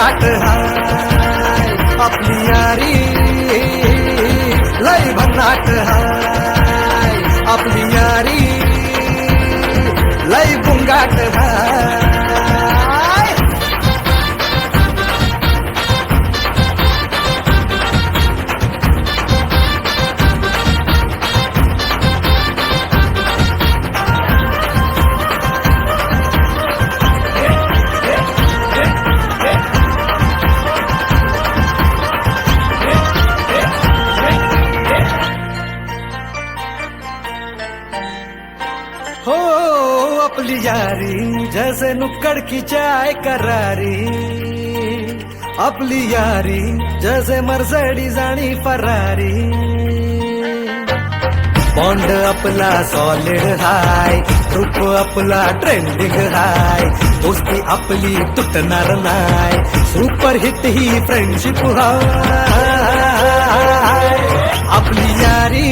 got the heart. हो आपली यारी जसे नुक्कड़ की चाय करारी। आपली यारी जसे मर्सडीज जाणी फरारी। बॉन्ड आपला सॉलिड हाय रूप आपला ट्रेंडिंग हाय दोस्ती आपली तुटणार नाय सुपर हिट ही फ्रेंडशिप हाय आपली यारी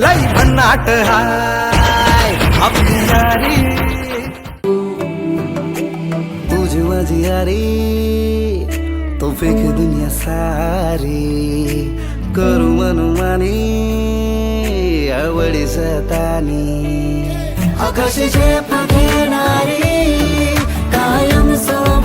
लई भन्नाट हाय. आपली यारी तुझी माझी यारी तो फेक दुनिया सारी. करू मनमानी आवडी सतानी. आकाशी झेप घेणारी कायम सोबत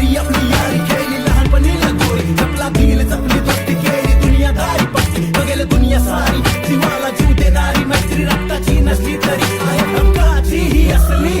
जगात आपली यारी खेळली लहानपणी लगोरी. जपला दिल जपली दोस्ती केली दुनियादारी पटली बघेल दुनिया सारी जीवाला जीव देणारी मैत्री रक्ताची नसली तरी. आहे ही असली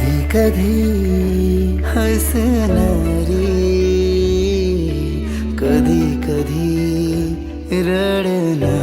कधी कधी हसणारी कधी कधी रडणार.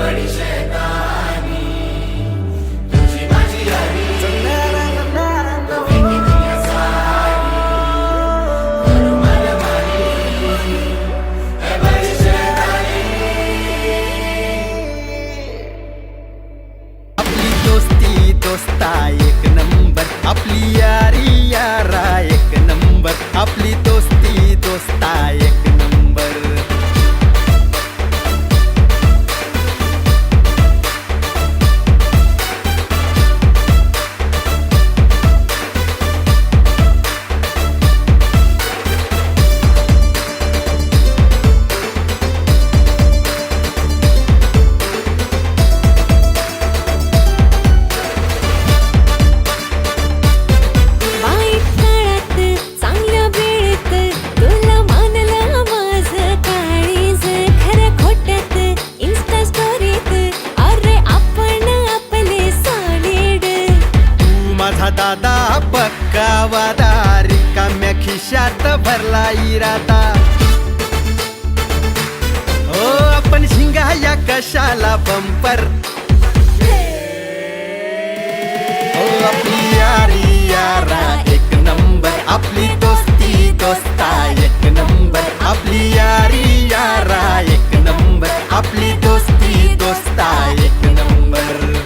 Bernie भरला इराता हो आपण शिंगाया कशाला बंपर हो आपली यारी यारा एक नंबर आपली दोस्ती दोस्ता एक नंबर आपली यारी यारा एक नंबर आपली दोस्ती दोस्ता एक नंबर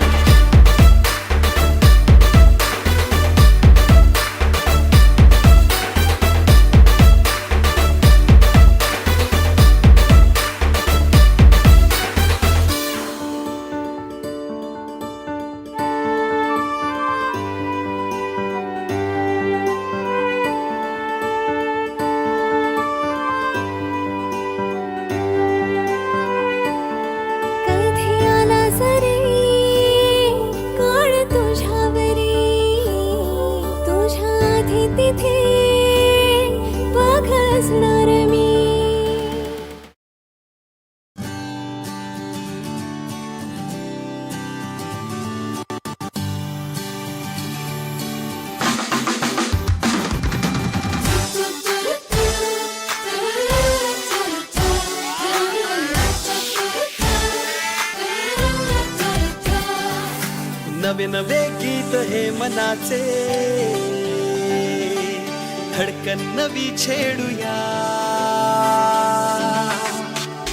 नवे नवे गीत हे मनाचे. धडकन नवी छेडूया.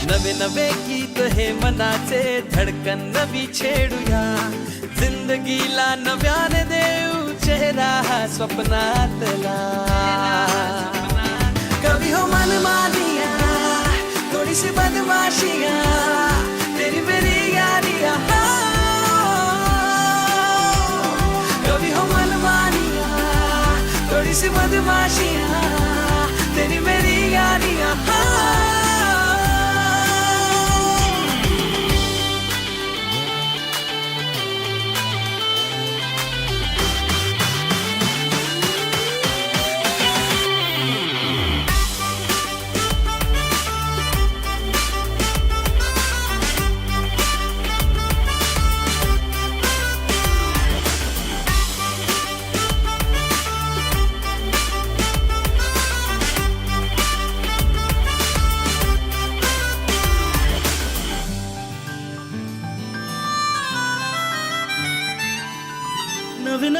नवे नवे गीत हे मनाचे धडकन नवी छेडूया. जिंदगीला नव्याने देऊ चेहरा हा स्वप्नातला. कवी हो मन मानिया थोडीशी बदमाशिया. थोड़ी सी बदमाशिया तेरी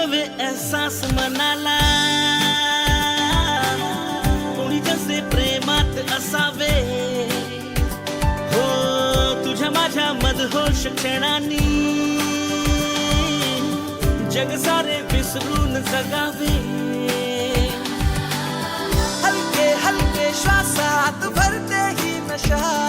नवे एहसास मनाला. कोणी जसे प्रेमात असावे. हो तुझ्या माझ्या मदहोश क्षणानी. जग सारे विसरून जगावे. हलके हलके श्वासात भरते ही नशा.